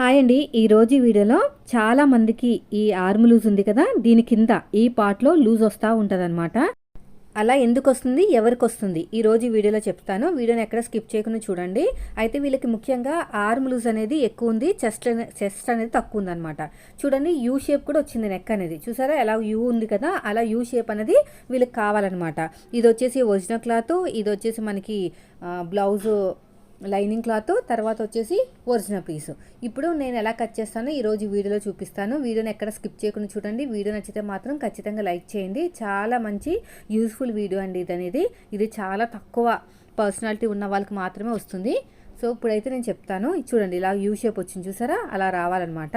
Hi అండి. ఈరోజు వీడియోలో చాలా మందికి ఈ ఆర్మ్ లూజ్ ఉంది కదా దీని కింద ఈ పార్ట్లో లూజ్ వస్తూ ఉంటుంది అలా ఎందుకు వస్తుంది? ఎవరికి వస్తుంది? ఈరోజు వీడియోలో చెప్తాను. వీడియోని ఎక్కడ స్కిప్ చేయకుండా చూడండి. అయితే వీళ్ళకి ముఖ్యంగా ఆర్మ్ లూజ్ అనేది ఎక్కువ ఉంది చెస్ట్ చెస్ట్ అనేది తక్కువ ఉందన్నమాట. అనమాట చూడండి యూ షేప్ కూడా వచ్చింది నెక్ అనేది. చూసారా? ఎలా యూ ఉంది కదా అలా యూ షేప్ అనేది వీళ్ళకి కావాలన్నమాట. ఇది వచ్చేసి ఒరిజినల్ క్లాత్ ఇది వచ్చేసి మనకి బ్లౌజ్ లైనింగ్ క్లాత్ తర్వాత వచ్చేసి ఒరిజినల్ పీస్. ఇప్పుడు నేను ఎలా కట్ చేస్తానో ఈరోజు వీడియోలో చూపిస్తాను. వీడియోని ఎక్కడ స్కిప్ చేయకుండా చూడండి. వీడియో నచ్చితే మాత్రం ఖచ్చితంగా లైక్ చేయండి. చాలా మంచి యూస్ఫుల్ వీడియో అండి ఇది అనేది. ఇది చాలా తక్కువ పర్సనాలిటీ ఉన్న వాళ్ళకి మాత్రమే వస్తుంది. సో ఇప్పుడైతే నేను చెప్తాను. చూడండి ఇలా యూ షేప్ వచ్చింది చూసారా? అలా రావాలన్నమాట.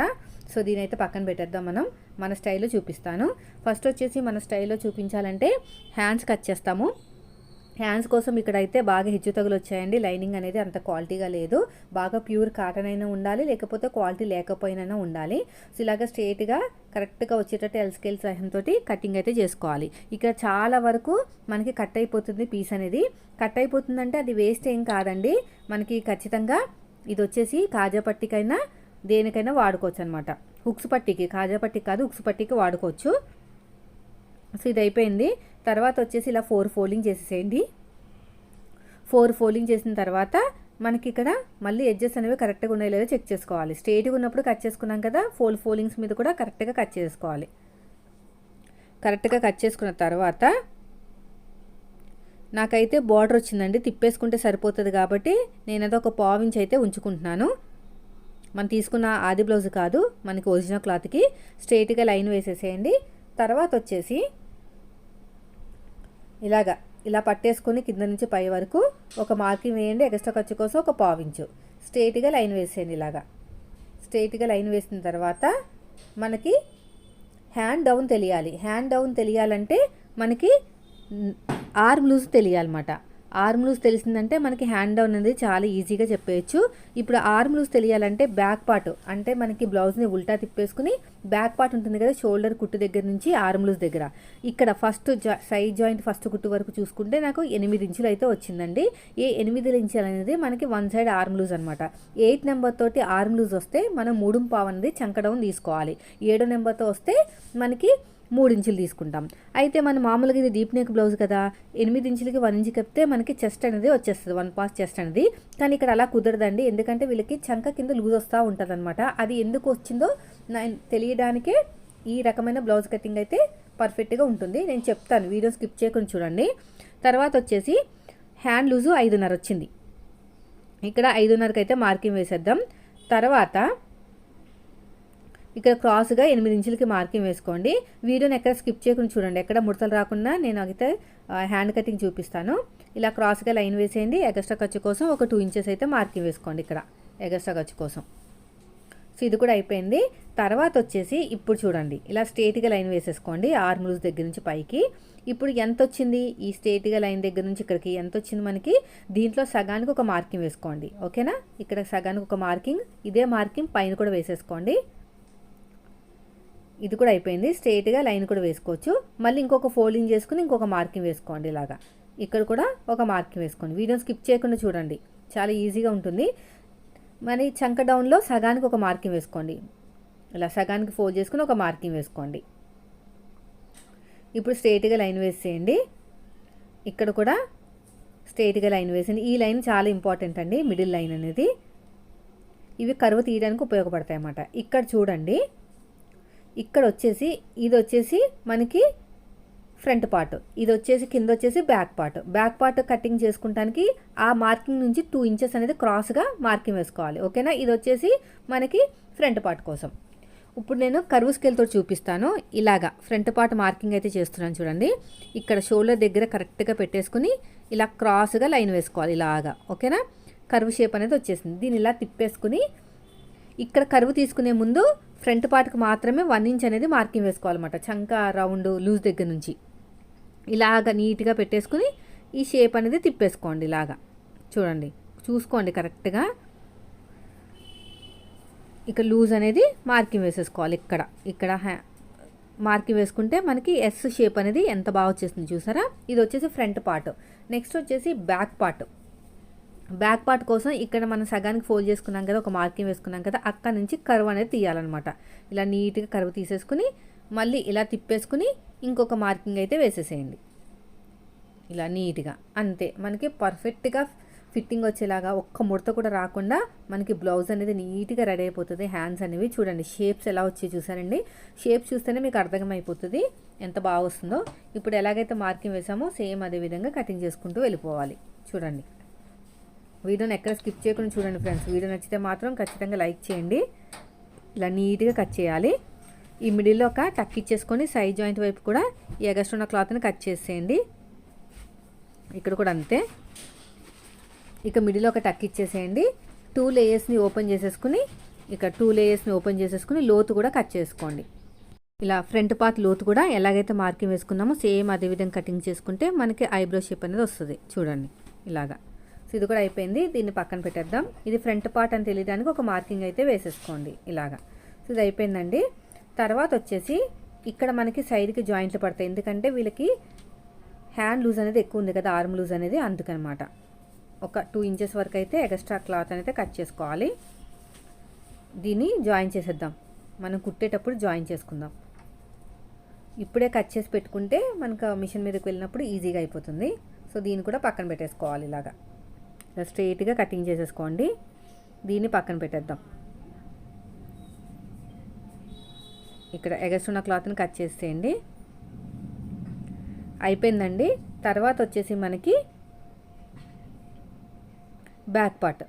సో దీనైతే పక్కన పెట్టేద్దాం మనం. మన స్టైల్లో చూపిస్తాను. ఫస్ట్ వచ్చేసి మన స్టైల్లో చూపించాలంటే హ్యాండ్స్ కట్ చేస్తాము. హ్యాండ్స్ కోసం ఇక్కడైతే బాగా హెచ్చు తగులు వచ్చాయండి. లైనింగ్ అనేది అంత క్వాలిటీగా లేదు. బాగా ప్యూర్ కాటన్ అయినా ఉండాలి లేకపోతే క్వాలిటీ లేకపోయినా ఉండాలి. సో ఇలాగ స్ట్రేట్గా కరెక్ట్గా వచ్చేటట్టు ఎల్ స్కేల్ సహాయంతో కటింగ్ అయితే చేసుకోవాలి. ఇక్కడ చాలా వరకు మనకి కట్ అయిపోతుంది పీస్ అనేది. కట్ అయిపోతుందంటే అది వేస్ట్ ఏం కాదండి. మనకి ఖచ్చితంగా ఇది వచ్చేసి కాజా పట్టికైనా దేనికైనా వాడుకోవచ్చు అనమాట హుక్స్ పట్టికి కాజా పట్టికి కాదు హుక్స్ పట్టికి వాడుకోవచ్చు. సో ఇది అయిపోయింది. తర్వాత వచ్చేసి ఇలా ఫోర్ ఫోల్డింగ్ చేసేసేయండి. ఫోర్ ఫోల్డింగ్ చేసిన తర్వాత మనకి ఇక్కడ మళ్ళీ ఎడ్జెస్ అనేవి కరెక్ట్గా ఉన్నాయో లేదో చెక్ చేసుకోవాలి. స్ట్రేట్గా ఉన్నప్పుడు కట్ చేసుకున్నాం కదా ఫోల్ ఫోల్డింగ్స్ మీద కూడా కరెక్ట్గా కట్ చేసుకోవాలి. కరెక్ట్గా కట్ చేసుకున్న తర్వాత నాకైతే బార్డర్ వచ్చిందండి. తిప్పేసుకుంటే సరిపోతుంది కాబట్టి నేను అదొక పావించి అయితే ఉంచుకుంటున్నాను. మనం తీసుకున్న ఆది బ్లౌజ్ కాదు మనకి ఒరిజినల్ క్లాత్కి. స్ట్రైట్గా లైన్ వేసేసేయండి. తర్వాత వచ్చేసి ఇలాగా ఇలా పట్టేసుకొని కింద నుంచి పై వరకు ఒక మార్కింగ్ వేయండి ఎక్స్ట్రా ఖర్చు కోసం ఒక పావించు స్ట్రైట్గా లైన్ వేసేయండి ఇలాగా. స్ట్రైట్గా లైన్ వేసిన తర్వాత మనకి హ్యాండ్ డౌన్ తెలియాలి. హ్యాండ్ డౌన్ తెలియాలంటే మనకి ఆర్మ్ లూజ్ తెలియాలన్నమాట. ఆర్మ్ లూజ్ తెలిసిందంటే మనకి హ్యాండ్ డౌన్ అనేది చాలా ఈజీగా చెప్పేయచ్చు. ఇప్పుడు ఆర్మ్ లూజ్ తెలియాలంటే బ్యాక్ పార్ట్ అంటే మనకి బ్లౌజ్ని ఉల్టా తిప్పేసుకుని బ్యాక్ పార్ట్ ఉంటుంది కదా షోల్డర్ కుట్టు దగ్గర నుంచి ఆర్మ్ లూజ్ దగ్గర. ఇక్కడ ఫస్ట్ సైడ్ జాయింట్ ఫస్ట్ కుట్టు వరకు చూసుకుంటే నాకు ఎనిమిది ఇంచులు అయితే వచ్చిందండి. ఏ ఎనిమిది ఇంచులు అనేది మనకి వన్ సైడ్ ఆర్మ్ లూజ్ అనమాట ఎయిట్ నెంబర్ తోటి ఆర్మ్ లూజ్ వస్తే మనం మూడు పావు అనేది చంకడౌన్ తీసుకోవాలి. ఏడో నెంబర్తో వస్తే మనకి మూడు ఇంచులు తీసుకుంటాం. అయితే మన మామూలుగా ఇది డీప్ నెక్ బ్లౌజ్ కదా ఎనిమిది ఇంచులకి వన్ ఇంచు కప్పితే మనకి చెస్ట్ అనేది వచ్చేస్తుంది వన్ పాస్ చెస్ట్ అనేది. కానీ ఇక్కడ అలా కుదరదండి. ఎందుకంటే వీళ్ళకి చంక కింద లూజ్ వస్తూ ఉంటుంది అనమాట అది ఎందుకు వచ్చిందో తెలియడానికే ఈ రకమైన బ్లౌజ్ కటింగ్ అయితే పర్ఫెక్ట్గా ఉంటుంది. నేను చెప్తాను వీడియో స్కిప్ చేయకుండా చూడండి. తర్వాత వచ్చేసి హ్యాండ్ లూజు ఐదున్నర వచ్చింది. ఇక్కడ ఐదున్నరకి అయితే మార్కింగ్ వేసేద్దాం. తర్వాత ఇక్కడ క్రాస్గా ఎనిమిది ఇంచులకి మార్కింగ్ వేసుకోండి. వీడియోని ఎక్కడ స్కిప్ చేయకుండా చూడండి. ఎక్కడ ముడతలు రాకుండా నేను అయితే హ్యాండ్ కటింగ్ చూపిస్తాను. ఇలా క్రాస్గా లైన్ వేసేయండి. ఎగస్ట్రా ఖర్చు కోసం ఒక టూ ఇంచెస్ అయితే మార్కింగ్ వేసుకోండి ఇక్కడ ఎగస్ట్రా ఖర్చు కోసం. సో ఇది కూడా అయిపోయింది. తర్వాత వచ్చేసి ఇప్పుడు చూడండి. ఇలా స్ట్రేట్గా లైన్ వేసేసుకోండి ఆర్మ్ దగ్గర నుంచి పైకి. ఇప్పుడు ఎంత వచ్చింది? ఈ స్ట్రేట్గా లైన్ దగ్గర నుంచి ఇక్కడికి ఎంత వచ్చింది మనకి? దీంట్లో సగానికి ఒక మార్కింగ్ వేసుకోండి. ఓకేనా? ఇక్కడ సగానికి ఒక మార్కింగ్ ఇదే మార్కింగ్ పైన కూడా వేసేసుకోండి. ఇది కూడా అయిపోయింది. స్ట్రైట్గా లైన్ కూడా వేసుకోవచ్చు. మళ్ళీ ఇంకొక ఫోల్డింగ్ చేసుకుని ఇంకొక మార్కింగ్ వేసుకోండి ఇలాగా. ఇక్కడ కూడా ఒక మార్కింగ్ వేసుకోండి. వీడియో స్కిప్ చేయకుండా చూడండి. చాలా ఈజీగా ఉంటుంది. మరి చంక డౌన్లో సగానికి ఒక మార్కింగ్ వేసుకోండి. ఇలా సగానికి ఫోల్డ్ చేసుకుని ఒక మార్కింగ్ వేసుకోండి. ఇప్పుడు స్ట్రైట్గా లైన్ వేసేయండి. ఇక్కడ కూడా స్ట్రైట్గా లైన్ వేసింది ఈ లైన్ చాలా ఇంపార్టెంట్ అండి. మిడిల్ లైన్ అనేది. ఇవి కరువు తీయడానికి ఉపయోగపడతాయి అన్నమాట ఇక్కడ చూడండి. ఇక్కడ వచ్చేసి ఇది వచ్చేసి మనకి ఫ్రంట్ పార్ట్. ఇది వచ్చేసి కింద వచ్చేసి back part. Back part cutting చేసుకుంటానికి ఆ మార్కింగ్ నుంచి టూ ఇంచెస్ అనేది క్రాస్గా మార్కింగ్ వేసుకోవాలి. ఓకేనా? ఇది వచ్చేసి మనకి ఫ్రంట్ పార్ట్ కోసం. ఇప్పుడు నేను కరువు స్కేల్తో చూపిస్తాను. ఇలాగా ఫ్రంట్ పార్ట్ మార్కింగ్ అయితే చేస్తున్నాను చూడండి. ఇక్కడ షోల్డర్ దగ్గర కరెక్ట్గా పెట్టేసుకుని ఇలా క్రాస్గా లైన్ వేసుకోవాలి ఇలాగా. ఓకేనా? కరువు షేప్ అనేది వచ్చేసింది. దీన్ని ఇలా తిప్పేసుకుని ఇక్కడ కరువు తీసుకునే ముందు ఫ్రంట్ పార్ట్కి మాత్రమే వన్ ఇంచ్ అనేది మార్కింగ్ వేసుకోవాలన్నమాట. చంక రౌండ్ లూజ్ దగ్గర నుంచి. ఇలాగ నీట్గా పెట్టేసుకుని ఈ షేప్ అనేది తిప్పేసుకోండి ఇలాగా. చూడండి చూసుకోండి కరెక్ట్గా. ఇక్కడ లూజ్ అనేది మార్కింగ్ వేసేసుకోవాలి ఇక్కడ. ఇక్కడ మార్కింగ్ వేసుకుంటే మనకి ఎస్ షేప్ అనేది ఎంత బాగా వచ్చేస్తుంది చూసారా? ఇది వచ్చేసి ఫ్రంట్ పార్ట్. నెక్స్ట్ వచ్చేసి బ్యాక్ పార్ట్. బ్యాక్ పార్ట్ కోసం ఇక్కడ మనం సగానికి ఫోల్డ్ చేసుకున్నాం కదా ఒక మార్కింగ్ వేసుకున్నాం కదా అక్కడ నుంచి కర్వ్ అనేది తీయాలన్నమాట. ఇలా నీట్గా కర్వ్ తీసేసుకుని మళ్ళీ ఇలా తిప్పేసుకుని ఇంకొక మార్కింగ్ అయితే వేసేసేయండి. ఇలా నీట్గా అంతే. మనకి పర్ఫెక్ట్గా ఫిట్టింగ్ వచ్చేలాగా ఒక్క ముడత కూడా రాకుండా మనకి బ్లౌజ్ అనేది నీట్గా రెడీ అయిపోతుంది. హ్యాండ్స్ అనేవి చూడండి షేప్స్ ఎలా వచ్చి చూసారండి? షేప్ చూస్తేనే మీకు అర్థమైపోతుంది ఎంత బాగా వస్తుందో. ఇప్పుడు ఎలాగైతే మార్కింగ్ వేసామో సేమ్ అదే విధంగా కటింగ్ చేసుకుంటూ వెళ్ళిపోవాలి. చూడండి. వీడియోని ఎక్కడ స్కిప్ చేయకుండా చూడండి ఫ్రెండ్స్. వీడియో నచ్చితే మాత్రం ఖచ్చితంగా లైక్ చేయండి. ఇలా నీట్గా కట్ చేయాలి. ఈ మిడిల్లో ఒక టక్ ఇచ్చేసుకొని సైడ్ జాయింట్ వైపు కూడా ఈ ఎగస్ట్ ఉన్న క్లాత్ని కట్ చేసేయండి. ఇక్కడ కూడా అంతే. ఇక మిడిల్ ఒక టక్ ఇచ్చేసేయండి. టూ లేయర్స్ని ఓపెన్ చేసేసుకుని ఇక టూ లేయర్స్ని ఓపెన్ చేసేసుకుని లోతు కూడా కట్ చేసుకోండి. ఇలా ఫ్రంట్ పార్ట్ లోతు కూడా ఎలాగైతే మార్కింగ్ వేసుకున్నామో సేమ్ అదే విధంగా కటింగ్ చేసుకుంటే మనకి ఐబ్రో షేప్ అనేది వస్తుంది. చూడండి. ఇలాగా. సో ఇది కూడా అయిపోయింది. దీన్ని పక్కన పెట్టేద్దాం. ఇది ఫ్రంట్ పార్ట్ అని తెలియడానికి ఒక మార్కింగ్ అయితే వేసేసుకోండి ఇలాగా. సో ఇది అయిపోయిందండి. తర్వాత వచ్చేసి ఇక్కడ మనకి సైడ్కి జాయింట్లు పడతాయి. ఎందుకంటే వీళ్ళకి హ్యాండ్ లూజ్ అనేది ఎక్కువ ఉంది కదా ఆర్మ్ లూజ్ అనేది అందుకనమాట. ఒక టూ ఇంచెస్ వరకు అయితే ఎక్స్ట్రా క్లాత్ అనేది కట్ చేసుకోవాలి. దీన్ని జాయిన్ చేసేద్దాం. మనం కుట్టేటప్పుడు జాయిన్ చేసుకుందాం. ఇప్పుడే కట్ చేసి పెట్టుకుంటే మనకు మిషన్ మీదకి వెళ్ళినప్పుడు ఈజీగా అయిపోతుంది. సో దీన్ని కూడా పక్కన పెట్టేసుకోవాలి ఇలాగా. ఇలా స్ట్రైట్గా కటింగ్ చేసేసుకోండి. దీన్ని పక్కన పెట్టేద్దాం. ఇక్కడ ఎగస్ట్రున్న క్లాత్ని కట్ చేసేయండి. అయిపోయిందండి. తర్వాత వచ్చేసి మనకి బ్యాక్ పార్ట్.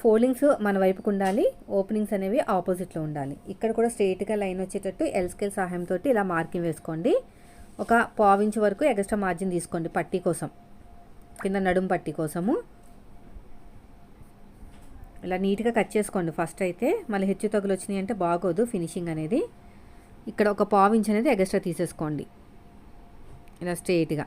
ఫోల్డింగ్స్ మన వైపుకు ఉండాలి. ఓపెనింగ్స్ అనేవి ఆపోజిట్లో ఉండాలి. ఇక్కడ కూడా స్ట్రైట్గా లైన్ వచ్చేటట్టు ఎల్ స్కేల్ సహాయంతో ఇలా మార్కింగ్ వేసుకోండి. ఒక పావించ్ వరకు ఎక్స్ట్రా మార్జిన్ తీసుకోండి పట్టీ కోసం. కింద నడుం పట్టీ కోసము. ఇలా నీట్గా కట్ చేసుకోండి. ఫస్ట్ అయితే మళ్ళీ హెచ్చు తగులు వచ్చినాయి అంటే బాగోదు ఫినిషింగ్ అనేది. ఇక్కడ ఒక పావించ్ అనేది ఎగస్ట్రా తీసేసుకోండి. ఇలా స్ట్రేట్గా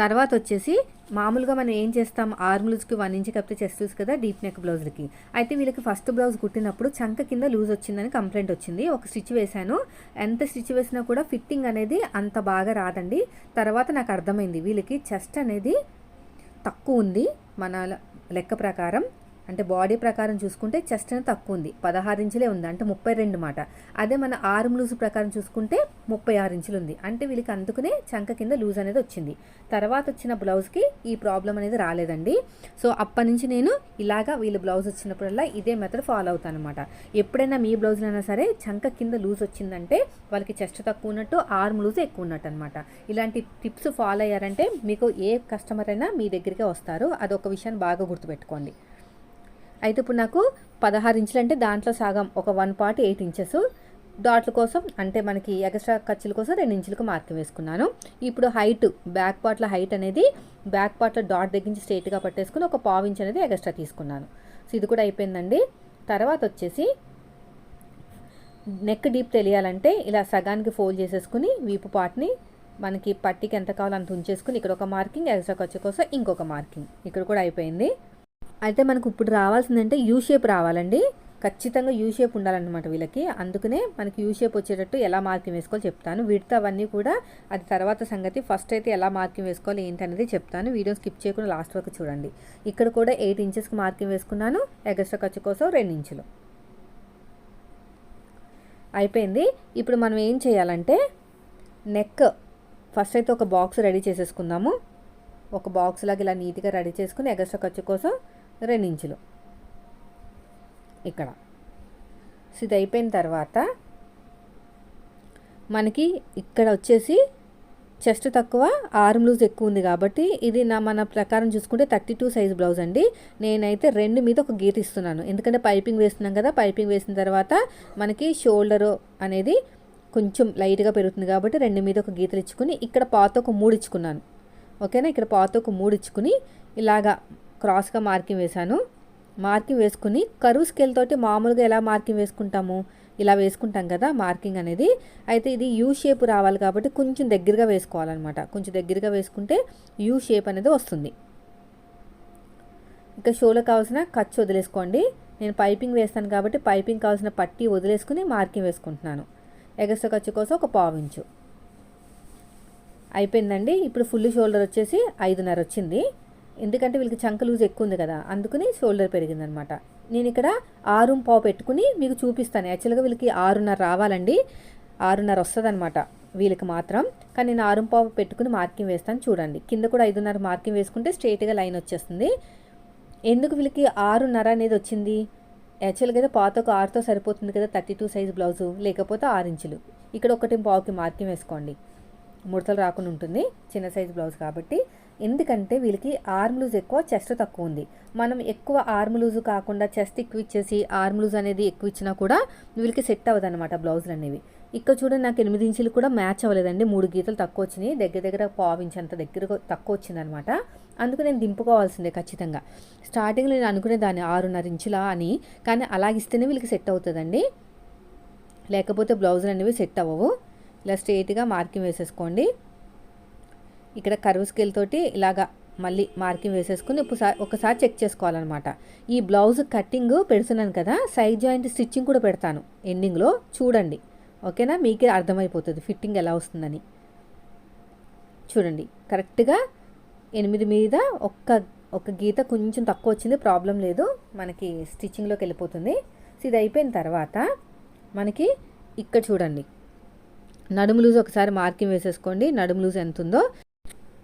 తర్వాత వచ్చేసి మామూలుగా మనం ఏం చేస్తాం? ఆర్మ్లూజ్కి వన్ ఇంచ్ కప్పితే చెస్ట్ లూజ్ కదా డీప్ నెక్ బ్లౌజ్లకి. అయితే వీళ్ళకి ఫస్ట్ బ్లౌజ్ కుట్టినప్పుడు చంక కింద లూజ్ వచ్చిందని కంప్లైంట్ వచ్చింది. ఒక స్టిచ్ వేశాను. ఎంత స్టిచ్ వేసినా కూడా ఫిట్టింగ్ అనేది అంత బాగా రాదండి. తర్వాత నాకు అర్థమైంది. వీళ్ళకి చెస్ట్ అనేది తక్కువ ఉంది. మన లెక్క ప్రకారం అంటే బాడీ ప్రకారం చూసుకుంటే చెస్ట్ అనేది తక్కువ ఉంది. పదహారు ఇంచులే ఉంది. అంటే ముప్పై రెండు మాట. అదే మన ఆర్మ్ లూజ్ ప్రకారం చూసుకుంటే ముప్పై ఆరు ఇంచులు ఉంది. అంటే వీళ్ళకి అందుకునే చంక కింద లూజ్ అనేది వచ్చింది. తర్వాత వచ్చిన బ్లౌజ్కి ఈ ప్రాబ్లం అనేది రాలేదండి. సో అప్పటి నుంచి నేను ఇలాగా వీళ్ళు బ్లౌజ్ వచ్చినప్పుడల్లా ఇదే మెథడ్ ఫాలో అవుతాను అనమాట ఎప్పుడైనా మీ బ్లౌజ్లైనా సరే చంక కింద లూజ్ వచ్చిందంటే వాళ్ళకి చెస్ట్ తక్కువ ఉన్నట్టు ఆర్మ్ లూజ్ ఎక్కువ ఉన్నట్టు అనమాట ఇలాంటి టిప్స్ ఫాలో అయ్యారంటే మీకు ఏ కస్టమర్ అయినా మీ దగ్గరికే వస్తారు. అదొక విషయాన్ని బాగా గుర్తుపెట్టుకోండి. అయితే ఇప్పుడు నాకు పదహారు ఇంచులు అంటే దాంట్లో సగం ఒక వన్ పార్ట్ ఎయిట్ ఇంచెస్ డాట్ల కోసం అంటే మనకి ఎక్స్ట్రా ఖర్చుల కోసం రెండు ఇంచులకు మార్కింగ్ వేసుకున్నాను. ఇప్పుడు హైట్ బ్యాక్ పార్ట్ల హైట్ అనేది బ్యాక్ పార్ట్ల డాట్ దగ్గర నుంచి స్ట్రైట్గా పట్టేసుకుని ఒక పావు ఇంచ్ అనేది ఎక్స్ట్రా తీసుకున్నాను. సో ఇది కూడా అయిపోయిందండి. తర్వాత వచ్చేసి నెక్ డీప్ తెలియాలంటే ఇలా సగానికి ఫోల్డ్ చేసేసుకుని వీపు పార్ట్ని మనకి పట్టికి ఎంత కావాలో అంత ఉంచేసుకుని ఇక్కడ ఒక మార్కింగ్ ఎక్స్ట్రా ఖర్చు కోసం ఇంకొక మార్కింగ్ ఇక్కడ కూడా అయిపోయింది. అయితే మనకు ఇప్పుడు రావాల్సిందంటే యూ షేప్ రావాలండి. ఖచ్చితంగా యూ షేప్ ఉండాలన్నమాట వీళ్ళకి. అందుకనే మనకి యూ షేప్ వచ్చేటట్టు ఎలా మార్కింగ్ వేసుకోవాలో చెప్తాను. వీటితో అవన్నీ కూడా అది తర్వాత సంగతి. ఫస్ట్ అయితే ఎలా మార్కింగ్ వేసుకోవాలి ఏంటనేది చెప్తాను. వీడియో స్కిప్ చేయకుండా లాస్ట్ వరకు చూడండి. ఇక్కడ కూడా ఎయిట్ ఇంచెస్కి మార్కింగ్ వేసుకున్నాను. ఎగస్ట్రా ఖర్చు కోసం రెండు ఇంచులు. అయిపోయింది. ఇప్పుడు మనం ఏం చేయాలంటే నెక్ ఫస్ట్ అయితే ఒక బాక్స్ రెడీ చేసేసుకుందాము. ఒక బాక్స్ లాగా ఇలా నీట్గా రెడీ చేసుకుని ఎగస్ట్రా ఖర్చు కోసం ఇంచులు ఇక్కడ. సో ఇది అయిపోయిన తర్వాత మనకి ఇక్కడ వచ్చేసి చెస్ట్ తక్కువ ఆర్మ్ లూజ్ ఎక్కువ ఉంది కాబట్టి ఇది నా మన ప్రకారం చూసుకుంటే థర్టీ టూ సైజ్ బ్లౌజ్ అండి. నేనైతే రెండు మీద ఒక గీత ఇస్తున్నాను. ఎందుకంటే పైపింగ్ వేస్తున్నాం కదా పైపింగ్ వేసిన తర్వాత మనకి షోల్డర్ అనేది కొంచెం లైట్గా పెరుగుతుంది కాబట్టి రెండు మీద ఒక గీతలు ఇచ్చుకుని ఇక్కడ పాత ఒక మూడు ఇచ్చుకున్నాను. ఓకేనా? ఇక్కడ పాత ఒక మూడు ఇచ్చుకుని ఇలాగా క్రాస్గా మార్కింగ్ వేశాను. మార్కింగ్ వేసుకుని కరువు స్కేల్ తోటి మామూలుగా ఎలా మార్కింగ్ వేసుకుంటాము? ఇలా వేసుకుంటాం కదా మార్కింగ్ అనేది. అయితే ఇది యూ షేప్ రావాలి కాబట్టి కొంచెం దగ్గరగా వేసుకోవాలన్నమాట. కొంచెం దగ్గరగా వేసుకుంటే యూ షేప్ అనేది వస్తుంది. ఇంకా షోలో కావాల్సిన ఖర్చు వదిలేసుకోండి. నేను పైపింగ్ వేస్తాను కాబట్టి పైపింగ్ కావాల్సిన పట్టి వదిలేసుకుని మార్కింగ్ వేసుకుంటున్నాను. ఎగస్ట్రా ఖర్చు కోసం ఒక పావు ఇంచు. అయిపోయిందండి. ఇప్పుడు ఫుల్ షోల్డర్ వచ్చేసి ఐదున్నర వచ్చింది. ఎందుకంటే వీళ్ళకి చంక లూజ్ ఎక్కువ ఉంది కదా అందుకని షోల్డర్ పెరిగిందనమాట. నేను ఇక్కడ ఆరు పావు పెట్టుకుని మీకు చూపిస్తాను. యాక్చువల్గా వీళ్ళకి ఆరున్నర రావాలండి. ఆరున్నర వస్తుంది అనమాట వీళ్ళకి మాత్రం. కానీ నేను ఆరు పావు పెట్టుకుని మార్కింగ్ వేస్తాను చూడండి. కింద కూడా ఐదున్నర మార్కింగ్ వేసుకుంటే స్ట్రైట్గా లైన్ వచ్చేస్తుంది. ఎందుకు వీళ్ళకి ఆరున్నర అనేది వచ్చింది? యాక్చువల్గా అయితే ఒక ఆరుతో సరిపోతుంది కదా థర్టీ టూ సైజ్ బ్లౌజు లేకపోతే ఆరు ఇంచులు. ఇక్కడ ఒకటి పావుకి మార్కింగ్ వేసుకోండి. ముడతలు రాకుండా ఉంటుంది. చిన్న సైజ్ బ్లౌజ్ కాబట్టి. ఎందుకంటే వీళ్ళకి ఆర్మ్ లూజ్ ఎక్కువ చెస్ట్ తక్కువ ఉంది. మనం ఎక్కువ ఆర్మ్ లూజ్ కాకుండా చెస్ట్ ఎక్కువ ఇచ్చేసి ఆర్మ్ లూజ్ అనేది ఎక్కువ ఇచ్చినా కూడా వీళ్ళకి సెట్ అవ్వదు అనమాట బ్లౌజులు అనేవి. ఇక్కడ చూడండి నాకు ఎనిమిది ఇంచులు కూడా మ్యాచ్ అవ్వలేదండి. మూడు గీతలు తక్కువ వచ్చినాయి. దగ్గర దగ్గర పావు ఇంచ్ అంత దగ్గర తక్కువ వచ్చిందనమాట అందుకు నేను దింపుకోవాల్సిందే ఖచ్చితంగా. స్టార్టింగ్లో నేను అనుకునే దాన్ని ఆరున్నర ఇంచులా అని కానీ అలాగిస్తేనే వీళ్ళకి సెట్ అవుతుందండి. లేకపోతే బ్లౌజులు అనేవి సెట్ అవ్వవు. ఇలా స్ట్రైట్గా మార్కింగ్ వేసేసుకోండి. ఇక్కడ కర్వ్ స్కేల్ తోటి ఇలాగా మళ్ళీ మార్కింగ్ వేసేసుకుని ఒకసారి ఒకసారి చెక్ చేసుకోవాలన్నమాట. ఈ బ్లౌజ్ కటింగ్ పెడుతున్నాను కదా సైడ్ జాయింట్ స్టిచ్చింగ్ కూడా పెడతాను. ఎండింగ్లో చూడండి. ఓకేనా? మీకే అర్థమైపోతుంది ఫిట్టింగ్ ఎలా వస్తుందని. చూడండి. కరెక్ట్గా ఎనిమిది మీద ఒక్క ఒక గీత కొంచెం తక్కువ వచ్చింది ప్రాబ్లం లేదు. మనకి స్టిచ్చింగ్లోకి వెళ్ళిపోతుంది. సో ఇది అయిపోయిన తర్వాత మనకి ఇక్కడ చూడండి. నడుము లూజ్ ఒకసారి మార్కింగ్ వేసేసుకోండి. నడుము లూజ్ ఎంత ఉందో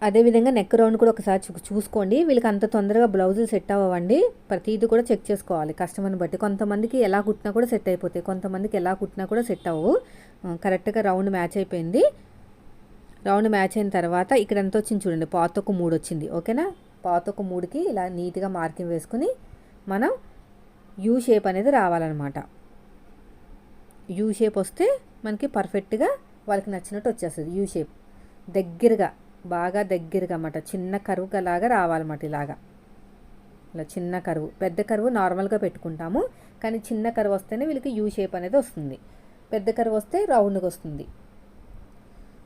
అదేవిధంగా నెక్ రౌండ్ కూడా ఒకసారి చూ చూసుకోండి. వీళ్ళకి అంత తొందరగా బ్లౌజులు సెట్ అవ్వండి ప్రతిదీ కూడా చెక్ చేసుకోవాలి. కస్టమర్ని బట్టి కొంతమందికి ఎలా కుట్టినా కూడా సెట్ అయిపోతాయి. కొంతమందికి ఎలా కుట్టినా కూడా సెట్ అవ్వవు కరెక్ట్గా రౌండ్ మ్యాచ్ అయిపోయింది. రౌండ్ మ్యాచ్ అయిన తర్వాత ఇక్కడ ఎంత వచ్చింది చూడండి. పాతొక్క మూడు వచ్చింది. ఓకేనా? పాతొక్క మూడుకి ఇలా నీట్గా మార్కింగ్ వేసుకుని మనం యూ షేప్ అనేది రావాలన్నమాట. యూ షేప్ వస్తే మనకి పర్ఫెక్ట్గా వాళ్ళకి నచ్చినట్టు వచ్చేస్తుంది. యూ షేప్ దగ్గరగా బాగా దగ్గరగా అన్నమాట చిన్న కరువు రావాలన్నమాట ఇలాగా. ఇలా చిన్న కరువు. పెద్ద కరువు నార్మల్గా పెట్టుకుంటాము. కానీ చిన్న కరువు వస్తేనే వీళ్ళకి యూ షేప్ అనేది వస్తుంది. పెద్ద కరువు వస్తే రౌండ్గా వస్తుంది.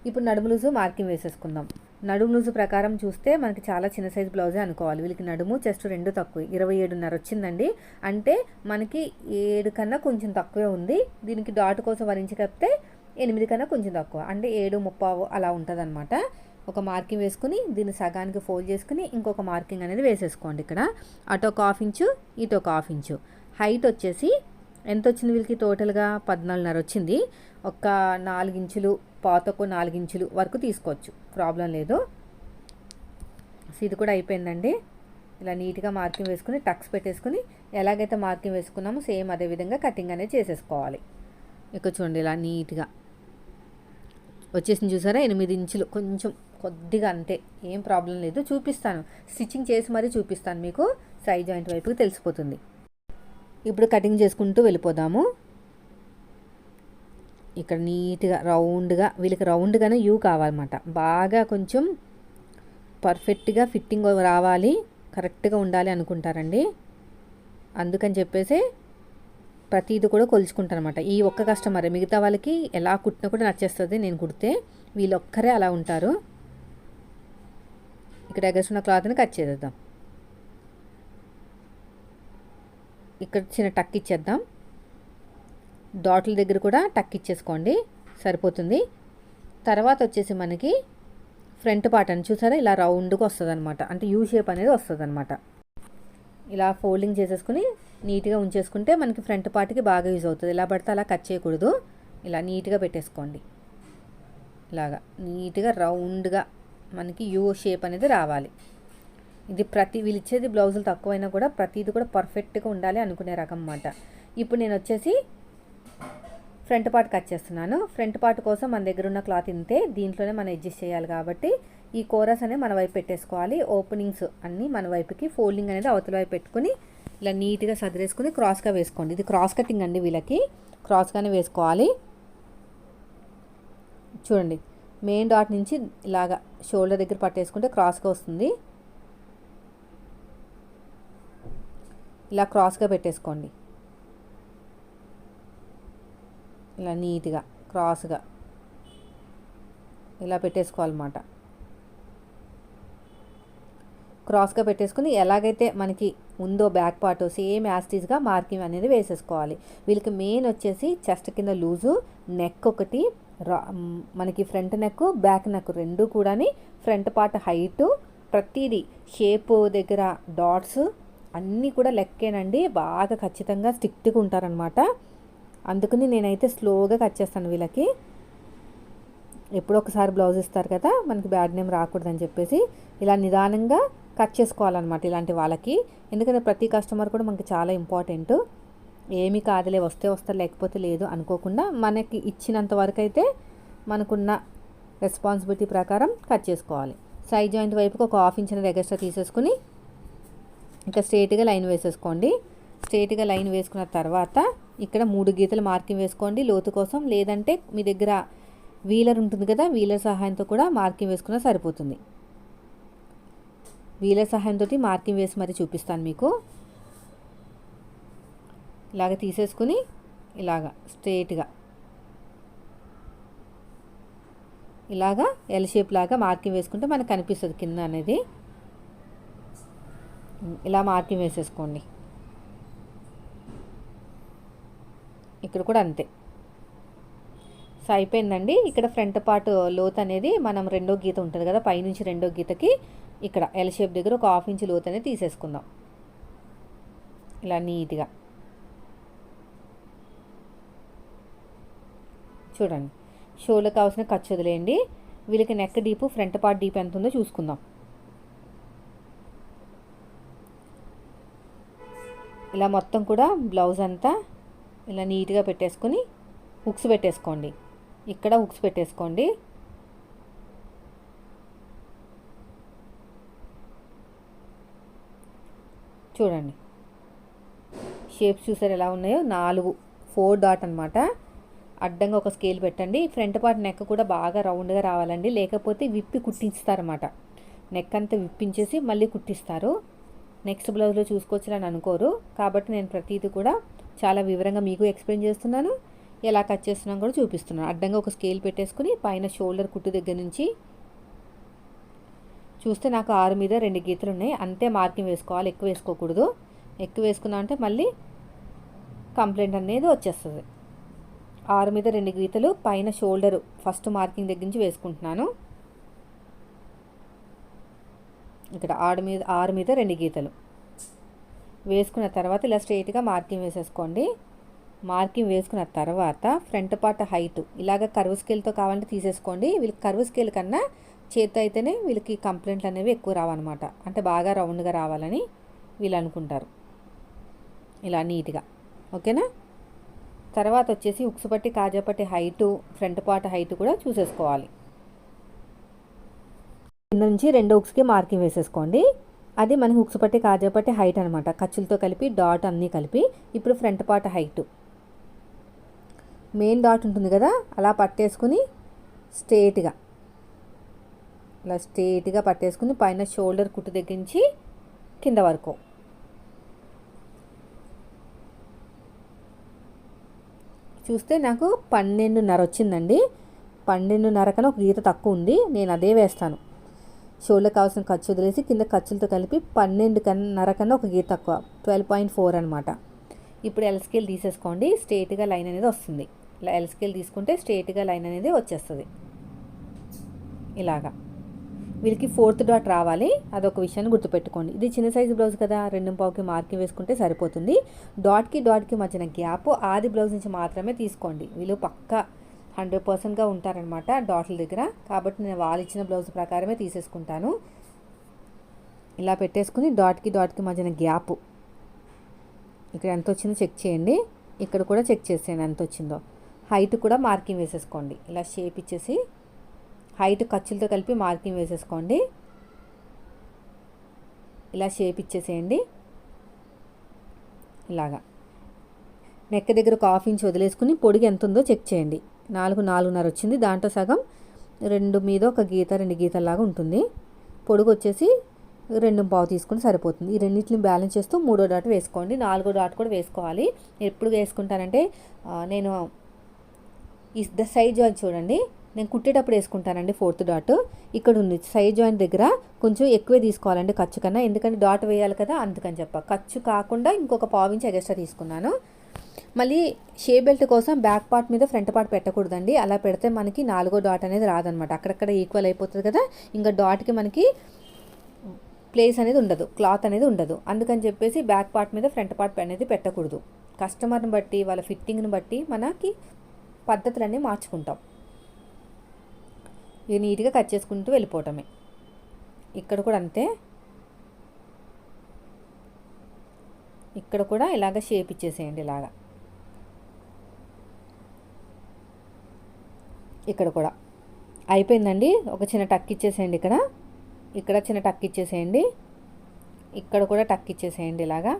ఇప్పుడు నడుము లూజు మార్కింగ్ వేసేసుకుందాం. నడుము లూజు ప్రకారం చూస్తే మనకి చాలా చిన్న సైజ్ బ్లౌజే అనుకోవాలి. వీళ్ళకి నడుము చెస్ట్ రెండు తక్కువ. ఇరవై ఏడున్నర వచ్చిందండి. అంటే మనకి ఏడు కన్నా కొంచెం తక్కువే ఉంది. దీనికి డాట్ కోసం వరించి కప్పితే ఎనిమిది కన్నా కొంచెం తక్కువ. అంటే ఏడు ముప్పావు అలా ఉంటుంది ఒక మార్కింగ్ వేసుకుని దీన్ని సగానికి ఫోల్డ్ చేసుకుని ఇంకొక మార్కింగ్ అనేది వేసేసుకోండి ఇక్కడ. అటు ఒక హాఫ్ ఇంచు ఇటు ఒక హాఫ్ ఇంచు. హైట్ వచ్చేసి ఎంత వచ్చింది వీళ్ళకి టోటల్గా? పద్నాలుగున్నర వచ్చింది. ఒక నాలుగించులు పాతకు నాలుగించులు వరకు తీసుకోవచ్చు. ప్రాబ్లం లేదు. సో ఇది కూడా అయిపోయిందండి. ఇలా నీట్గా మార్కింగ్ వేసుకుని టక్స్ పెట్టేసుకుని ఎలాగైతే మార్కింగ్ వేసుకున్నామో సేమ్ అదే విధంగా కటింగ్ అనేది చేసేసుకోవాలి. ఇక చూడండి ఇలా నీట్గా. వచ్చేసింది చూసారా? ఎనిమిది ఇంచులు. కొంచెం కొద్దిగా అంతే. ఏం ప్రాబ్లం లేదు. చూపిస్తాను. స్టిచ్చింగ్ చేసి మరీ చూపిస్తాను మీకు. సైడ్ జాయింట్ వైపుకి తెలిసిపోతుంది. ఇప్పుడు కటింగ్ చేసుకుంటూ వెళ్ళిపోదాము. ఇక్కడ నీట్గా రౌండ్గా వీళ్ళకి రౌండ్గానే యూ కావాలన్నమాట. బాగా కొంచెం పర్ఫెక్ట్గా ఫిట్టింగ్ రావాలి. కరెక్ట్గా ఉండాలి అనుకుంటారండి. అందుకని చెప్పేసి ప్రతిది కూడా కొలుచుకుంటాను అనమాట ఈ ఒక్క కస్టమరే. మిగతా వాళ్ళకి ఎలా కుట్టినా కూడా నచ్చేస్తుంది. నేను కుడితే వీళ్ళొక్కరే అలా ఉంటారు. ఇక్కడ ఎగసున్న క్లాత్ని కట్ చేద్దాం ఇక్కడ చిన్న టక్ ఇచ్చేద్దాం. డాట్ల దగ్గర కూడా టక్ ఇచ్చేసుకోండి. సరిపోతుంది. తర్వాత వచ్చేసి మనకి ఫ్రంట్ పార్ట్ అని చూసారా? ఇలా రౌండ్గా వస్తుంది అనమాట అంటే యూ షేప్ అనేది వస్తుంది అనమాట ఇలా ఫోల్డింగ్ చేసేసుకుని నీట్గా ఉంచేసుకుంటే మనకి ఫ్రంట్ పార్ట్కి బాగా యూజ్ అవుతుంది. ఇలా పడితే అలా కట్ చేయకూడదు. ఇలా నీట్గా పెట్టేసుకోండి. ఇలాగా నీట్గా రౌండ్గా మనకి యూ షేప్ అనేది రావాలి. ఇది ప్రతి వీళ్ళు ఇచ్చేది బ్లౌజులు తక్కువైనా కూడా ప్రతిది కూడా పర్ఫెక్ట్గా ఉండాలి అనుకునే రకం అన్నమాట. ఇప్పుడు నేను వచ్చేసి ఫ్రంట్ పార్ట్ కట్ చేస్తున్నాను. ఫ్రంట్ పార్ట్ కోసం మన దగ్గర ఉన్న క్లాత్ ఇంతే. దీంట్లోనే మనం అడ్జస్ట్ చేయాలి కాబట్టి ఈ కోరస్ అనేది మన వైపు పెట్టేసుకోవాలి. ఓపెనింగ్స్ అన్నీ మన వైపుకి ఫోల్డింగ్ అనేది అవతల వైపు పెట్టుకుని ఇలా నీట్గా సదిరేసుకుని క్రాస్గా వేసుకోండి. ఇది క్రాస్ కటింగ్ అండి వీళ్ళకి. క్రాస్గానే వేసుకోవాలి. చూడండి మెయిన్ డాట్ నుంచి ఇలాగా షోల్డర్ దగ్గర పట్టేసుకుంటే క్రాస్గా వస్తుంది. ఇలా క్రాస్గా పెట్టేసుకోండి. ఇలా నీట్గా క్రాస్గా ఇలా పెట్టేసుకోవాలన్నమాట. క్రాస్గా పెట్టేసుకుని ఎలాగైతే మనకి ఉందో బ్యాక్ పార్ట్ సేమ్ యాస్టీస్గా మార్కింగ్ అనేది వేసేసుకోవాలి. వీళ్ళకి మెయిన్ వచ్చేసి చెస్ట్ కింద లూజు నెక్ ఒకటి రా మనకి ఫ్రంట్ నెక్ బ్యాక్ నెక్ రెండు కూడాని ఫ్రంట్ పార్ట్ హైటు ప్రతిదీ షేప్ దగ్గర డాట్స్ అన్నీ కూడా లెక్కేనండి. బాగా ఖచ్చితంగా స్టిక్ట్గా ఉంటారనమాట అందుకని నేనైతే స్లోగా కట్ చేస్తాను వీళ్ళకి. ఎప్పుడో ఒకసారి బ్లౌజ్ ఇస్తారు కదా మనకి బ్యాడ్ నేమ్ రాకూడదని చెప్పేసి. ఇలా నిదానంగా కట్ చేసుకోవాలన్నమాట ఇలాంటి వాళ్ళకి. ఎందుకంటే ప్రతి కస్టమర్ కూడా మనకి చాలా ఇంపార్టెంట్. ఏమీ కాదులే వస్తే వస్తారు లేకపోతే లేదు అనుకోకుండా మనకి ఇచ్చినంత వరకు అయితే మనకున్న రెస్పాన్సిబిలిటీ ప్రకారం కట్ చేసుకోవాలి. సైడ్ జాయింట్ వైపుకి ఒక హాఫ్ ఇంచ్ అనేది ఎగస్ట్రా తీసేసుకుని ఇంకా స్ట్రేట్గా లైన్ వేసేసుకోండి. స్ట్రేట్గా లైన్ వేసుకున్న తర్వాత ఇక్కడ మూడు గీతలు మార్కింగ్ వేసుకోండి. లోతు కోసం లేదంటే మీ దగ్గర వీలర్ ఉంటుంది కదా వీలర్ సహాయంతో కూడా మార్కింగ్ వేసుకున్నా సరిపోతుంది. వీల సహాయంతో మార్కింగ్ వేసి మరి చూపిస్తాను మీకు. ఇలాగ తీసేసుకుని ఇలాగ స్ట్రేట్గా. ఇలాగా ఎల్ షేప్ లాగా మార్కింగ్ వేసుకుంటే మనకు కనిపిస్తుంది కింద అనేది. ఇలా మార్కింగ్ వేసేసుకోండి. ఇక్కడ కూడా అంతే. సో అయిపోయిందండి. ఇక్కడ ఫ్రంట్ పార్ట్ లోత్ అనేది మనం రెండో గీత ఉంటుంది కదా పైనుంచి రెండో గీతకి ఇక్కడ ఎల్ షేప్ దగ్గర ఒక హాఫ్ ఇంచ్ లోత్ అనేది తీసేసుకుందాం. ఇలా నీట్గా. చూడండి. షోలో కావాల్సిన ఖర్చు వదిలేయండి. వీళ్ళకి neck deep front part deep ఎంత ఉందో చూసుకుందాం. ఇలా మొత్తం కూడా బ్లౌజ్ అంతా ఇలా నీట్గా పెట్టేసుకొని హుక్స్ పెట్టేసుకోండి. ఇక్కడ హుక్స్ పెట్టేసుకోండి. చూడండి. షేప్స్ చూసారు ఎలా ఉన్నాయో? నాలుగు. ఫోర్ డాట్ అనమాట అడ్డంగా ఒక స్కేల్ పెట్టండి. ఫ్రంట్ పార్ట్ నెక్ కూడా బాగా రౌండ్గా రావాలండి. లేకపోతే విప్పి కుట్టిస్తారన్నమాట నెక్ అంతా విప్పించేసి మళ్ళీ కుట్టిస్తారు. నెక్స్ట్ బ్లౌజ్లో చూసుకోవచ్చులని అనుకోరు. కాబట్టి నేను ప్రతిదీ కూడా చాలా వివరంగా మీకు ఎక్స్ప్లెయిన్ చేస్తున్నాను. ఎలా కట్ చేస్తున్నాను కూడా చూపిస్తున్నాను. అడ్డంగా ఒక స్కేల్ పెట్టేసుకుని పైన షోల్డర్ కుట్టు దగ్గర నుంచి చూస్తే నాకు ఆరు మీద రెండు గీతలు ఉన్నాయి. అంతే మార్కింగ్ వేసుకోవాలి. ఎక్కువ వేసుకోకూడదు. ఎక్కువ వేసుకున్నా అంటే మళ్ళీ కంప్లైంట్ అనేది వచ్చేస్తుంది. ఆరు మీద రెండు గీతలు పైన షోల్డర్. ఫస్ట్ మార్కింగ్ దగ్గర నుంచి వేసుకుంటున్నాను. ఇక్కడ ఆరు మీద ఆరు మీద రెండు గీతలు. వేసుకున్న తర్వాత ఇలా స్ట్రైట్గా మార్కింగ్ వేసేసుకోండి. మార్కింగ్ వేసుకున్న తర్వాత ఫ్రంట్ పార్ట్ హైట్. ఇలాగ కర్వ్ స్కేల్తో కావాలంటే తీసేసుకోండి. వీళ్ళకి కర్వ్ స్కేల్ కన్నా చేతి అయితేనే వీళ్ళకి కంప్లైంట్లు అనేవి ఎక్కువ రావన్నమాట. అంటే బాగా రౌండ్గా రావాలని వీళ్ళు అనుకుంటారు. ఇలా నీట్గా. ఓకేనా? తర్వాత వచ్చేసి ఉక్సుపట్టి కాజాపట్టి హైటు ఫ్రంట్ పార్ట్ హైట్ కూడా చూసేసుకోవాలి. కింద నుంచి రెండు హుక్స్కి మార్కింగ్ వేసేసుకోండి. అది మనకి హుక్స్ పట్టి హైట్ అనమాట ఖర్చులతో కలిపి డాట్ అన్నీ కలిపి ఇప్పుడు front part height. Main dot ఉంటుంది కదా అలా పట్టేసుకుని స్ట్రేట్గా. ఇలా స్ట్రేట్గా పట్టేసుకుని పైన షోల్డర్ కుట్టు దగ్గర నుంచి కింద వరకు. చూస్తే నాకు పన్నెండున్నర వచ్చిందండి. పన్నెండున్నర కన్నా ఒక గీత తక్కువ ఉంది నేను అదే వేస్తాను. షోల్డర్ కావాల్సిన ఖర్చు వదిలేసి కింద ఖర్చులతో కలిపి పన్నెండు కన్నర కన్నా ఒక గీత తక్కువ ట్వెల్వ్ పాయింట్ ఫోర్ అనమాట ఇప్పుడు ఎల్ స్కేల్ తీసేసుకోండి స్ట్రేట్గా లైన్ అనేది వస్తుంది. ఇలా ఎల్ స్కేల్ తీసుకుంటే స్ట్రేట్గా లైన్ అనేది వచ్చేస్తుంది. ఇలాగా. వీళ్ళకి ఫోర్త్ డాట్ రావాలి. అదొక విషయాన్ని గుర్తుపెట్టుకోండి. ఇది చిన్న సైజు బ్లౌజ్ కదా. రెండు పావుకి మార్కింగ్ వేసుకుంటే సరిపోతుంది. డాట్కి డాట్కి మధ్యన గ్యాప్ ఆది బ్లౌజ్ నుంచి మాత్రమే తీసుకోండి. వీళ్ళు పక్క హండ్రెడ్ పర్సెంట్గా ఉంటారనమాట డాట్ల దగ్గర. కాబట్టి నేను వాళ్ళు ఇచ్చిన బ్లౌజ్ ప్రకారమే తీసేసుకుంటాను. ఇలా పెట్టేసుకుని డాట్కి డాట్కి మధ్యన గ్యాప్ ఇక్కడ ఎంత వచ్చిందో చెక్ చేయండి. ఇక్కడ కూడా చెక్ చేసేయండి ఎంత వచ్చిందో హైట్ కూడా మార్కింగ్ వేసేసుకోండి. ఇలా షేప్ ఇచ్చేసి హైట్ ఖర్చులతో కలిపి మార్కింగ్ వేసేసుకోండి. ఇలా షేప్ ఇచ్చేసేయండి. ఇలాగా. నెక్ దగ్గర ఒక హాఫ్ ఇంచ్ వదిలేసుకుని పొడిగి ఎంత ఉందో చెక్ చేయండి. నాలుగు నాలుగున్నర వచ్చింది. దాంట్లో సగం రెండు మీద ఒక గీత రెండు గీతలాగా ఉంటుంది. పొడుగు వచ్చేసి రెండు పావు తీసుకుని సరిపోతుంది. ఈ రెండింటిని బ్యాలెన్స్ చేస్తూ మూడో డాట్ వేసుకోండి. నాలుగో డాట్ కూడా వేసుకోవాలి. ఎప్పుడు వేసుకుంటానంటే నేను ఈ ద సైడ్ జాయింట్ చూడండి. నేను కుట్టేటప్పుడు వేసుకుంటానండి ఫోర్త్ డాట్. ఇక్కడ ఉంది సైడ్ జాయింట్ దగ్గర కొంచెం ఎక్కువే తీసుకోవాలండి ఖర్చు కన్నా. ఎందుకంటే డాట్ వేయాలి కదా అందుకని చెప్ప. ఖర్చు కాకుండా ఇంకొక పావు ఎగస్ట్రా తీసుకున్నాను. మళ్ళీ షే బెల్ట్ కోసం బ్యాక్ పార్ట్ మీద ఫ్రంట్ పార్ట్ పెట్టకూడదండి. అలా పెడితే మనకి నాలుగో డాట్ అనేది రాదనమాట. అక్కడక్కడ ఈక్వల్ అయిపోతుంది కదా. ఇంకా డాట్కి మనకి ప్లేస్ అనేది ఉండదు క్లాత్ అనేది ఉండదు. అందుకని చెప్పేసి బ్యాక్ పార్ట్ మీద ఫ్రంట్ పార్ట్ అనేది పెట్టకూడదు. కస్టమర్ని బట్టి వాళ్ళ ఫిట్టింగ్ని బట్టి మనకి పద్ధతులన్నీ మార్చుకుంటాం. ఇవి నీట్గా కట్ చేసుకుంటూ వెళ్ళిపోవటమే. ఇక్కడ కూడా అంతే. ఇక్కడ కూడా ఇలాగ షేప్ ఇచ్చేసేయండి ఇలాగా. ఇక్కడ కూడా. అయిపోయిందండి. ఒక చిన్న టక్ ఇచ్చేసేయండి ఇక్కడ. ఇక్కడ చిన్న టక్ ఇచ్చేసేయండి. ఇక్కడ కూడా టక్ ఇచ్చేసేయండి ఇలాగా.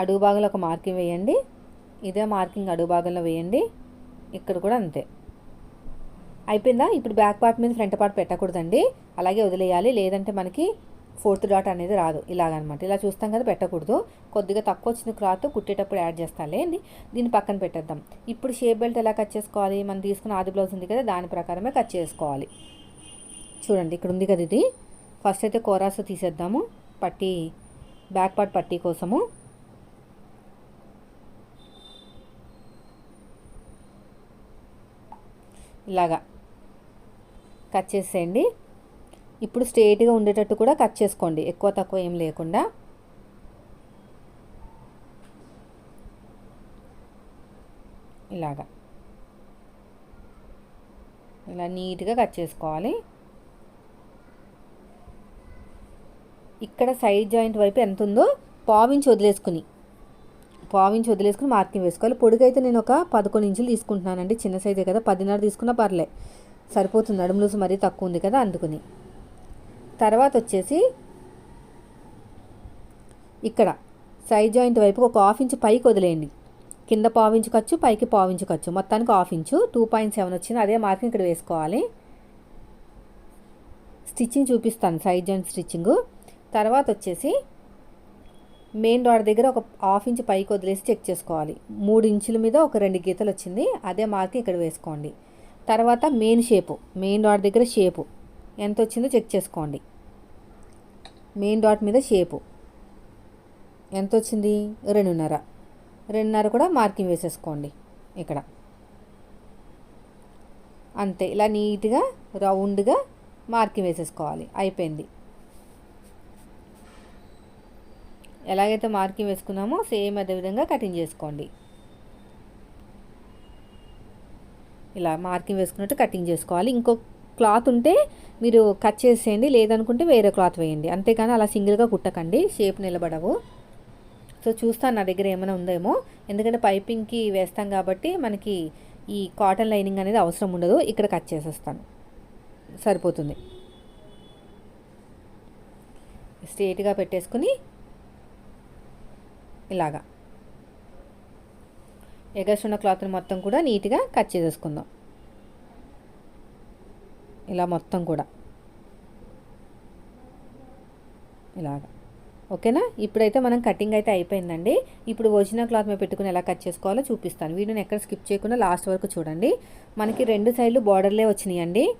అడుగు భాగంలో ఒక మార్కింగ్ వేయండి. ఇదే మార్కింగ్ అడుగు భాగంలో వేయండి. ఇక్కడ కూడా అంతే. అయిపోయిందా? ఇప్పుడు బ్యాక్ పార్ట్ మీద ఫ్రంట్ పార్ట్ పెట్టకూడదండి. అలాగే వదిలేయాలి. లేదంటే మనకి ఫోర్త్ డాట్ అనేది రాదు. ఇలాగనమాట. ఇలా చూస్తాం కదా పెట్టకూడదు. కొద్దిగా తక్కువ వచ్చిన క్లాత్ కుట్టేటప్పుడు యాడ్ చేస్తాలే అండి దీన్ని పక్కన పెట్టేద్దాం. ఇప్పుడు షేప్ బెల్ట్ ఎలా కట్ చేసుకోవాలి? మనం తీసుకున్న ఆది బ్లౌజ్ ఉంది కదా దాని ప్రకారమే కట్ చేసుకోవాలి. చూడండి ఇక్కడ ఉంది కదా ఇది. ఫస్ట్ అయితే కోరాస్ తీసేద్దాము. పట్టీ బ్యాక్ పార్ట్ పట్టీ కోసము. ఇలాగా కట్ చేసేయండి. ఇప్పుడు స్ట్రేట్గా ఉండేటట్టు కూడా కట్ చేసుకోండి. ఎక్కువ తక్కువ ఏం లేకుండా. ఇలాగా. ఇలా నీట్గా కట్ చేసుకోవాలి. ఇక్కడ సైడ్ జాయింట్ వైపు ఎంత ఉందో పావించి వదిలేసుకుని. పావించి వదిలేసుకుని మార్కింగ్ వేసుకోవాలి. పొడిగైతే నేను ఒక పదకొండు ఇంచులు తీసుకుంటున్నానండి. చిన్న సైజే కదా. పదిన్నర తీసుకున్నా పర్లే. సరిపోతుంది. నడుము లూజు మరీ తక్కువ ఉంది కదా అందుకుని. తర్వాత వచ్చేసి ఇక్కడ సైడ్ జాయింట్ వైపు ఒక హాఫ్ ఇంచ్ పైకి వదిలేయండి. కింద పావించు ఖర్చు పైకి పావించు ఖర్చు. మొత్తానికి half inch. Two point seven వచ్చింది. అదే మార్కింగ్ ఇక్కడ వేసుకోవాలి. స్టిచ్చింగ్ చూపిస్తాను. Side joint stitching. తర్వాత వచ్చేసి మెయిన్ రాడ్ దగ్గర ఒక హాఫ్ ఇంచ్ పైకి వదిలేసి చెక్ చేసుకోవాలి. మూడు ఇంచుల మీద ఒక రెండు గీతలు వచ్చింది. అదే మార్క్ ఇక్కడ వేసుకోండి. తర్వాత మెయిన్ షేపు. మెయిన్ డాట్ దగ్గర షేపు. ఎంత వచ్చిందో చెక్ చేసుకోండి. మెయిన్ డాట్ మీద షేపు. ఎంత వచ్చింది? రెండున్నర. రెండున్నర కూడా మార్కింగ్ వేసేసుకోండి ఇక్కడ. అంతే. ఇలా నీట్గా రౌండ్గా మార్కింగ్ వేసేసుకోవాలి. అయిపోయింది. ఎలాగైతే మార్కింగ్ వేసుకున్నామో సేమ్ అదే విధంగా కటింగ్ చేసుకోండి. ఇలా మార్కింగ్ వేసుకున్నట్టు కటింగ్ చేసుకోవాలి. ఇంకో క్లాత్ ఉంటే మీరు కట్ చేసేయండి లేదనుకుంటే వేరే క్లాత్ వేయండి. అంతేకాని అలా సింగిల్గా కుట్టకండి షేప్ నిలబడవు. సో చూస్తాను నా దగ్గర ఏమైనా ఉందేమో. ఎందుకంటే పైపింగ్కి వేస్తాం కాబట్టి మనకి ఈ కాటన్ లైనింగ్ అనేది అవసరం ఉండదు. ఇక్కడ కట్ చేసేస్తాను. సరిపోతుంది. స్ట్రేట్గా పెట్టేసుకుని ఇలాగా. ఎగస్టున్న క్లాత్ని మొత్తం కూడా నీట్గా కట్ చేసేసుకుందాం. ఇలా మొత్తం కూడా. ఇలాగా. ఓకేనా? ఇప్పుడైతే మనం కటింగ్ అయితే అయిపోయిందండి. ఇప్పుడు ఒరిజినల్ క్లాత్ మీద పెట్టుకుని ఎలా కట్ చేసుకోవాలో చూపిస్తాను. వీడియోని ఎక్కడ స్కిప్ చేయకుండా లాస్ట్ వరకు చూడండి. మనకి రెండు సైడ్లు బార్డర్లే వచ్చినాయండి.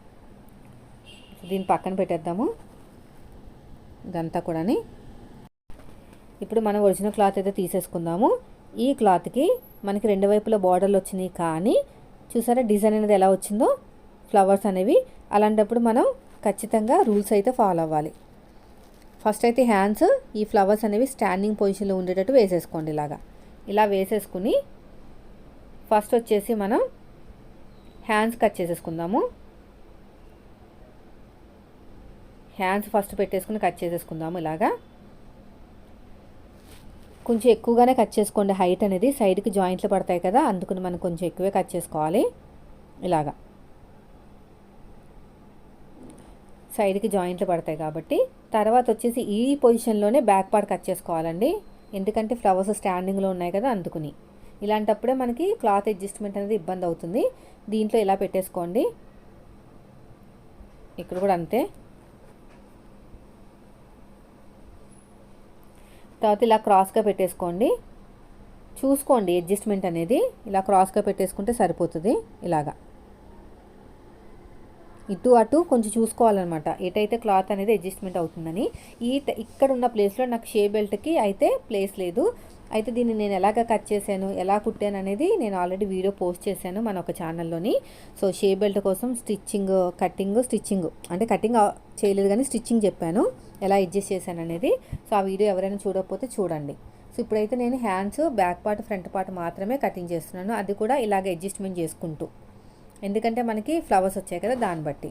దీన్ని పక్కన పెట్టేద్దాము. ఇదంతా కూడాని. ఇప్పుడు మనం ఒరిజినల్ క్లాత్ అయితే తీసేసుకుందాము. ఈ క్లాత్కి మనకి రెండు వైపులా బార్డర్లు వచ్చినాయి కానీ చూసారా డిజైన్ అనేది ఎలా వచ్చిందో? ఫ్లవర్స్ అనేవి. అలాంటప్పుడు మనం ఖచ్చితంగా రూల్స్ అయితే ఫాలో అవ్వాలి. ఫస్ట్ అయితే హ్యాండ్స్ ఈ ఫ్లవర్స్ అనేవి స్టాండింగ్ పొజిషన్లో ఉండేటట్టు వేసేసుకోండి ఇలాగా. ఇలా వేసేసుకుని ఫస్ట్ వచ్చేసి మనం హ్యాండ్స్ కట్ చేసేసుకుందాము. హ్యాండ్స్ ఫస్ట్ పెట్టేసుకుని కట్ చేసేసుకుందాము ఇలాగా. కొంచెం ఎక్కువగానే కట్ చేసుకోండి. హైట్ అనేది సైడ్కి జాయింట్లు పడతాయి కదా అందుకని మనం కొంచెం ఎక్కువే కట్ చేసుకోవాలి. ఇలాగా. సైడ్కి జాయింట్లు పడతాయి కాబట్టి. తర్వాత వచ్చేసి ఈ పొజిషన్లోనే బ్యాక్ పార్ట్ కట్ చేసుకోవాలండి. ఎందుకంటే ఫ్లవర్స్ స్టాండింగ్లో ఉన్నాయి కదా అందుకుని. ఇలాంటప్పుడే మనకి క్లాత్ అడ్జస్ట్మెంట్ అనేది ఇబ్బంది అవుతుంది. దీంట్లో ఇలా పెట్టేసుకోండి. ఇక్కడ కూడా అంతే. తర్వాత ఇలా క్రాస్గా పెట్టేసుకోండి. చూసుకోండి అడ్జస్ట్మెంట్ అనేది. ఇలా క్రాస్గా పెట్టేసుకుంటే సరిపోతుంది. ఇలాగా. ఇటు అటు కొంచెం చూసుకోవాలన్నమాట. ఎటైతే క్లాత్ అనేది అడ్జస్ట్మెంట్ అవుతుందని. ఈ ఇక్కడ ఉన్న ప్లేస్లో నాకు షే బెల్ట్కి అయితే ప్లేస్ లేదు. అయితే దీన్ని నేను ఎలాగ కట్ చేశాను ఎలా కుట్టాను అనేది నేను ఆల్రెడీ వీడియో పోస్ట్ చేశాను మన ఒక ఛానల్లోని. సో షే బెల్ట్ కోసం స్టిచ్చింగ్ కట్టింగ్ స్టిచ్చింగ్. అంటే కటింగ్ చేయలేదు కానీ స్టిచ్చింగ్ చెప్పాను. ఎలా అడ్జస్ట్ చేశాను అనేది. సో ఆ వీడియో ఎవరైనా చూడకపోతే చూడండి. సో ఇప్పుడైతే నేను hands back part front part మాత్రమే కటింగ్ చేస్తున్నాను. అది కూడా ఇలాగ అడ్జస్ట్మెంట్ చేసుకుంటూ. ఎందుకంటే మనకి ఫ్లవర్స్ వచ్చాయి కదా దాన్ని బట్టి.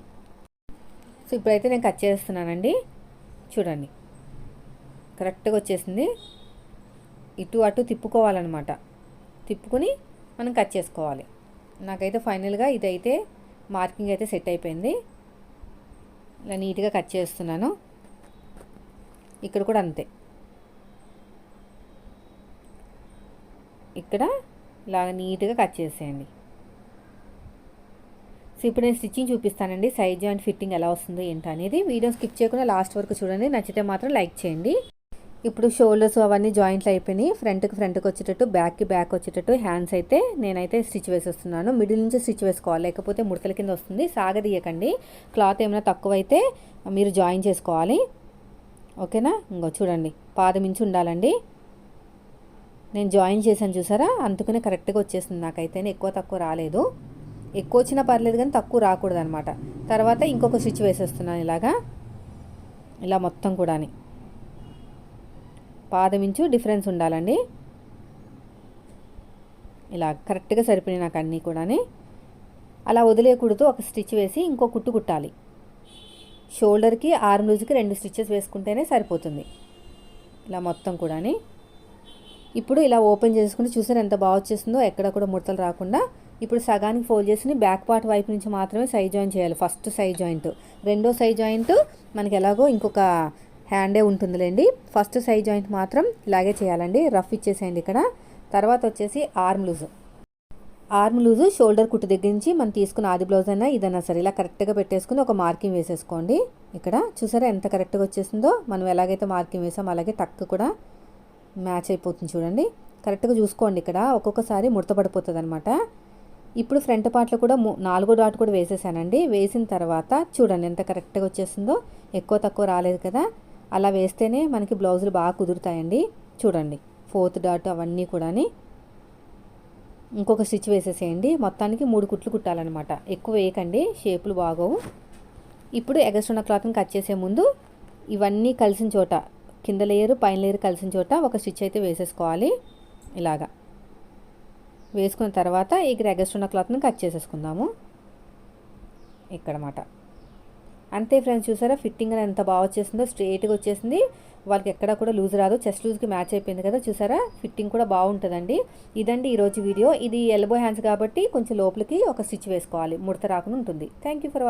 సో ఇప్పుడైతే నేను కట్ చేస్తున్నానండి. చూడండి. కరెక్ట్గా వచ్చేసింది. ఇటు అటు తిప్పుకోవాలన్నమాట. తిప్పుకొని మనం కట్ చేసుకోవాలి. నాకైతే ఫైనల్గా ఇదైతే మార్కింగ్ అయితే సెట్ అయిపోయింది. ఇలా నీట్గా కట్ చేస్తున్నాను. ఇక్కడ కూడా అంతే. ఇక్కడ ఇలా నీట్గా కట్ చేసేయండి. సో ఇప్పుడు నేను స్టిచ్చింగ్ చూపిస్తానండి. సైజ్ జాయింట్ ఫిట్టింగ్ ఎలా వస్తుందో ఏంటో అనేది. వీడియో స్కిప్ చేయకుండా లాస్ట్ వరకు చూడండి. నచ్చితే మాత్రం లైక్ చేయండి. ఇప్పుడు షోల్డర్స్ అవన్నీ జాయింట్లు అయిపోయినాయి. ఫ్రంట్కి ఫ్రంట్కి వచ్చేటట్టు బ్యాక్కి బ్యాక్ వచ్చేటట్టు హ్యాండ్స్ అయితే నేనైతే స్టిచ్ వేసేస్తున్నాను. మిడిల్ నుంచి స్టిచ్ వేసుకోవాలి. లేకపోతే ముడతల కింద వస్తుంది. సాగదీయకండి. క్లాత్ ఏమైనా తక్కువ అయితే మీరు జాయిన్ చేసుకోవాలి. ఓకేనా? ఇంకో చూడండి. పాదమించి ఉండాలండి. నేను జాయిన్ చేశాను చూసారా? అందుకనే కరెక్ట్గా వచ్చేసింది నాకైతే. ఎక్కువ తక్కువ రాలేదు. ఎక్కువ వచ్చినా పర్లేదు కానీ తక్కువ రాకూడదు అనమాట తర్వాత ఇంకొక స్టిచ్ వేసేస్తున్నాను ఇలాగా. ఇలా మొత్తం కూడాని. పాదమించు డిఫరెన్స్ ఉండాలండి. ఇలా కరెక్ట్గా సరిపోయినాయి నాకు అన్నీ కూడా అలా వదిలేయకూడదు ఒక స్టిచ్ వేసి ఇంకో కుట్టు కుట్టాలి. షోల్డర్కి ఆర్మ్ లూజ్కి రెండు స్టిచ్చెస్ వేసుకుంటేనే సరిపోతుంది. ఇలా మొత్తం కూడా ఇప్పుడు ఇలా ఓపెన్ చేసుకుని చూసారు ఎంత బాగా వచ్చేస్తుందో? ఎక్కడ కూడా ముడతలు రాకుండా ఇప్పుడు సగానికి ఫోల్డ్ చేసుకుని బ్యాక్ పార్ట్ వైపు నుంచి మాత్రమే సైడ్ జాయిన్ చేయాలి. ఫస్ట్ సైడ్ జాయింట్ రెండో సైడ్ జాయింట్ మనకి ఎలాగో ఇంకొక హ్యాండే ఉంటుందిలేండి. ఫస్ట్ సైడ్ జాయింట్ మాత్రం ఇలాగే చేయాలండి. రఫ్ ఇచ్చేసేయండి ఇక్కడ. తర్వాత వచ్చేసి arm loose arm loose shoulder కుట్టు దగ్గర నుంచి మనం తీసుకున్న ఆది బ్లౌజ్ అయినా ఇదన్నా సరే ఇలా కరెక్ట్గా పెట్టేసుకుని ఒక మార్కింగ్ వేసేసుకోండి. ఇక్కడ చూసారా ఎంత కరెక్ట్గా వచ్చేసిందో? మనం ఎలాగైతే మార్కింగ్ వేసామో అలాగే టక్ కూడా మ్యాచ్ అయిపోతుంది చూడండి. కరెక్ట్గా చూసుకోండి ఇక్కడ. ఒక్కొక్కసారి ముడతపడిపోతుంది అనమాట ఇప్పుడు ఫ్రంట్ పార్ట్లో కూడా నాలుగో డాట్ కూడా వేసేసానండి. వేసిన తర్వాత చూడండి ఎంత కరెక్ట్గా వచ్చేసిందో. ఎక్కువ తక్కువ రాలేదు కదా. అలా వేస్తేనే మనకి బ్లౌజులు బాగా కుదురుతాయండి. చూడండి. ఫోర్త్ డాట్ అవన్నీ కూడాని. ఇంకొక స్టిచ్ వేసేసేయండి. మొత్తానికి మూడు కుట్లు కుట్టాలన్నమాట. ఎక్కువ వేయకండి. షేపులు బాగోవు. ఇప్పుడు ఎగస్ట్రున్న క్లాత్ని కట్ చేసే ముందు ఇవన్నీ కలిసిన చోట కింద లేయరు పైన లేయరు కలిసిన చోట ఒక స్టిచ్ అయితే వేసేసుకోవాలి. ఇలాగా. వేసుకున్న తర్వాత ఇక్కడ ఎగస్ట్రున్న క్లాత్ని కట్ చేసేసుకుందాము. ఇక్కడమాట. అంతే ఫ్రెండ్స్ చూసారా? ఫిట్టింగ్ అని ఎంత బాగా వచ్చేసిందో స్ట్రేట్గా వచ్చేసింది. వాళ్ళకి ఎక్కడ కూడా లూజ్ రాదు. చెస్ట్ లూజ్కి మ్యాచ్ అయిపోయింది కదా చూసారా? ఫిట్టింగ్ కూడా బాగుంటుందండి. ఇదండి ఈరోజు వీడియో. ఇది ఎల్బో హ్యాండ్స్ కాబట్టి కొంచెం లోపలికి ఒక స్టిచ్ వేసుకోవాలి. ముడత రాకుండా ఉంటుంది. Thank you for